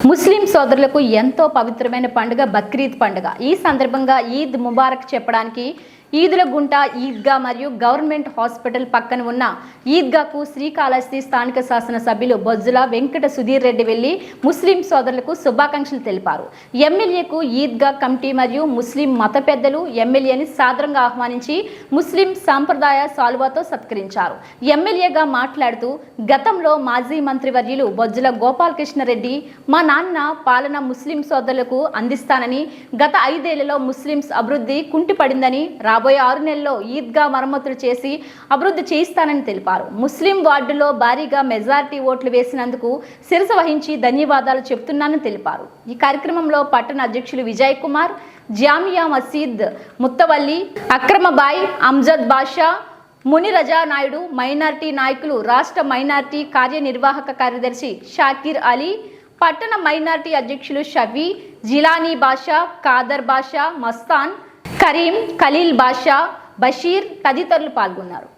ముస్లిం సోదరులకు ఎంతో పవిత్రమైన పండుగ బక్రీద్ పండుగ. ఈ సందర్భంగా ఈద్ ముబారక్ చెప్పడానికి ఈదుల గుంట ఈద్గా మరియు గవర్నమెంట్ హాస్పిటల్ పక్కన ఉన్న ఈద్గాకు శ్రీకాళహస్తి స్థానిక శాసనసభ్యులు బొజ్జుల వెంకట సుధీర్ రెడ్డి వెళ్ళి ముస్లిం సోదరులకు శుభాకాంక్షలు తెలిపారు. ఎమ్మెల్యేకు ఈద్గా కమిటీ మరియు ముస్లిం మత పెద్దలు ఎమ్మెల్యేని సాదరంగా ఆహ్వానించి ముస్లిం సాంప్రదాయ సాల్వాతో సత్కరించారు. ఎమ్మెల్యేగా మాట్లాడుతూ గతంలో మాజీ మంత్రివర్యులు బొజ్జుల గోపాలకృష్ణరెడ్డి మా నాన్న పాలన ముస్లిం సోదరులకు అందిస్తానని గత ఐదేళ్ళలో ముస్లింస్ అభివృద్ధి కుంటిపడిందని రాబోయే ఆరు నెలల్లో ఈద్గా మరమ్మతులు చేసి అభివృద్ధి చేయిస్తానని తెలిపారు. ముస్లిం వార్డులో భారీగా మెజార్టీ ఓట్లు వేసినందుకు శిరస వహించి ధన్యవాదాలు చెప్తున్నానని తెలిపారు. ఈ కార్యక్రమంలో పట్టణ అధ్యక్షులు విజయ్ కుమార్ జామియా మసీద్ ముత్తవల్లి అక్రమబాయ్ అంజద్ బాషా మునిరజా నాయుడు మైనార్టీ నాయకులు రాష్ట్ర మైనార్టీ కార్యనిర్వాహక కార్యదర్శి షాకిర్ అలీ పట్టణ మైనార్టీ అధ్యక్షులు షవి జిలానీ బాషా కాదర్ బాషా మస్తాన్ కరీం ఖలీల్ బాషా బషీర్ తదితరులు పాల్గొన్నారు.